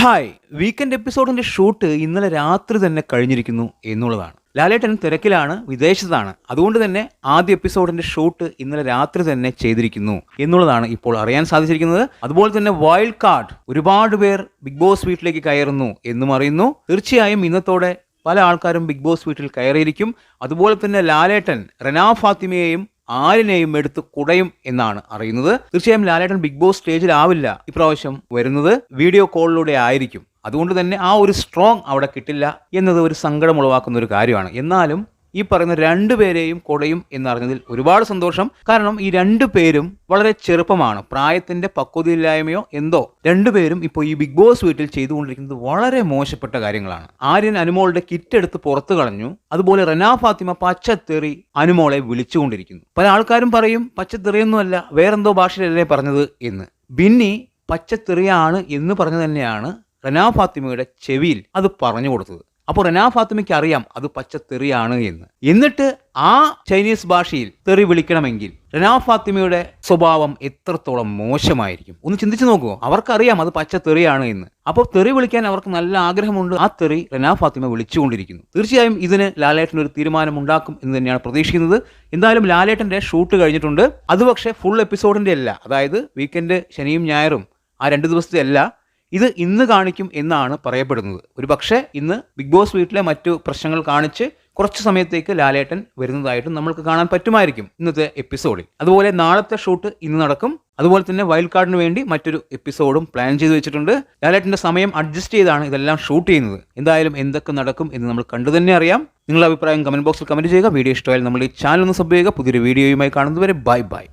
Hi. Weekend എപ്പിസോഡിന്റെ shoot ഇന്നലെ രാത്രി തന്നെ കഴിഞ്ഞിരിക്കുന്നു എന്നുള്ളതാണ്. ലാലേട്ടൻ തിരക്കിലാണ് വിദേശത്താണ്. അതുകൊണ്ട് തന്നെ ആദ്യ എപ്പിസോഡിന്റെ ഷൂട്ട് ഇന്നലെ രാത്രി തന്നെ ചെയ്തിരിക്കുന്നു എന്നുള്ളതാണ് ഇപ്പോൾ അറിയാൻ സാധിച്ചിരിക്കുന്നത്. അതുപോലെ തന്നെ വൈൽഡ് കാർഡ് ഒരുപാട് പേർ ബിഗ് ബോസ് വീട്ടിലേക്ക് കയറുന്നു എന്നും അറിയുന്നു. തീർച്ചയായും ഇന്നത്തോടെ പല ആൾക്കാരും ബിഗ് ബോസ് വീട്ടിൽ കയറിയിരിക്കും. അതുപോലെ തന്നെ ലാലേട്ടൻ റെനാ ഫാത്തിമയെയും ആരിനെയും എടുത്ത് കുടയും എന്നാണ് അറിയുന്നത്. തീർച്ചയായും ലാലേട്ടൻ ബിഗ് ബോസ് സ്റ്റേജിലാവില്ല ഇപ്രാവശ്യം വരുന്നത്. വീഡിയോ കോളിലൂടെ ആയിരിക്കും. അതുകൊണ്ട് തന്നെ ആ ഒരു സ്ട്രോങ് അവിടെ കിട്ടില്ല എന്നത് ഒരു സങ്കടം ഉളവാക്കുന്ന ഒരു കാര്യമാണ്. എന്നാലും ഈ പറയുന്ന രണ്ടു പേരെയും കൊടയും എന്നറിഞ്ഞതിൽ ഒരുപാട് സന്തോഷം. കാരണം ഈ രണ്ടു പേരും വളരെ ചെറുപ്പമാണ്. പ്രായത്തിന്റെ പക്വതയില്ലായ്മയോ എന്തോ രണ്ടുപേരും ഇപ്പോൾ ഈ ബിഗ് ബോസ് വീട്ടിൽ ചെയ്തുകൊണ്ടിരിക്കുന്നത് വളരെ മോശപ്പെട്ട കാര്യങ്ങളാണ്. ആര്യൻ അനുമോളുടെ കിറ്റ് എടുത്ത് പുറത്തു കളഞ്ഞു. അതുപോലെ റനാ ഫാത്തിമ പച്ചത്തെറി അനുമോളെ വിളിച്ചുകൊണ്ടിരിക്കുന്നു. പല ആൾക്കാരും പറയും പച്ചത്തെറിയൊന്നുമല്ല വേറെന്തോ ഭാഷയിലല്ലേ പറഞ്ഞത്? എന്ന്. ബിന്നി പച്ചത്തെറിയാണ് എന്ന് പറഞ്ഞു തന്നെയാണ് റനാ ഫാത്തിമയുടെ ചെവിയിൽ അത് പറഞ്ഞു കൊടുത്തത്. അപ്പോൾ റനാ ഫാത്തിമയ്ക്ക് അറിയാം അത് പച്ചത്തെറിയാണ് എന്ന്. എന്നിട്ട് ആ ചൈനീസ് ഭാഷയിൽ തെറി വിളിക്കണമെങ്കിൽ റനാ ഫാത്തിമയുടെ സ്വഭാവം എത്രത്തോളം മോശമായിരിക്കും? ഒന്ന് ചിന്തിച്ചു നോക്കുമോ അവർക്കറിയാം അത് പച്ച തെറിയാണ് എന്ന്. അപ്പോൾ തെറി വിളിക്കാൻ അവർക്ക് നല്ല ആഗ്രഹമുണ്ട്. ആ തെറി റനാ ഫാത്തിമ വിളിച്ചുകൊണ്ടിരിക്കുന്നു. തീർച്ചയായും ഇതിന് ലാലേട്ടൻ ഒരു തീരുമാനം ഉണ്ടാക്കും എന്ന് തന്നെയാണ് പ്രതീക്ഷിക്കുന്നത്. എന്തായാലും ലാലേട്ടന്റെ ഷൂട്ട് കഴിഞ്ഞിട്ടുണ്ട്. അത് പക്ഷേ ഫുൾ എപ്പിസോഡിന്റെ അല്ല. അതായത് വീക്കെൻഡ് ശനിയും ഞായറും ആ രണ്ട് ദിവസത്തെ അല്ല. ഇത് ഇന്ന് കാണിക്കും എന്നാണ് പറയപ്പെടുന്നത്. ഒരു പക്ഷേ ഇന്ന് ബിഗ് ബോസ് വീട്ടിലെ മറ്റു പ്രശ്നങ്ങൾ കാണിച്ച് കുറച്ച് സമയത്തേക്ക് ലാലേട്ടൻ വരുന്നതായിട്ടും നമ്മൾക്ക് കാണാൻ പറ്റുമായിരിക്കും ഇന്നത്തെ എപ്പിസോഡിൽ. അതുപോലെ നാളത്തെ ഷൂട്ട് ഇന്ന് നടക്കും. അതുപോലെ തന്നെ വൈൽഡ് കാർഡിന് വേണ്ടി മറ്റൊരു എപ്പിസോഡും പ്ലാൻ ചെയ്തു വെച്ചിട്ടുണ്ട്. ലാലേട്ടന്റെ സമയം അഡ്ജസ്റ്റ് ചെയ്താണ് ഇതെല്ലാം ഷൂട്ട് ചെയ്യുന്നത്. എന്തായാലും എന്തൊക്കെ നടക്കും എന്ന് നമ്മൾ കണ്ടു തന്നെ അറിയാം. നിങ്ങളുടെ അഭിപ്രായം കമന്റ് ബോക്സിൽ കമന്റ് ചെയ്യുക. വീഡിയോ ഇഷ്ടമായാലും നമ്മൾ ഈ ചാനൽ ഒന്ന് സബ് ചെയ്യുക. പുതിയൊരു വീഡിയോയുമായി കാണുന്നതുവരെ ബൈ ബൈ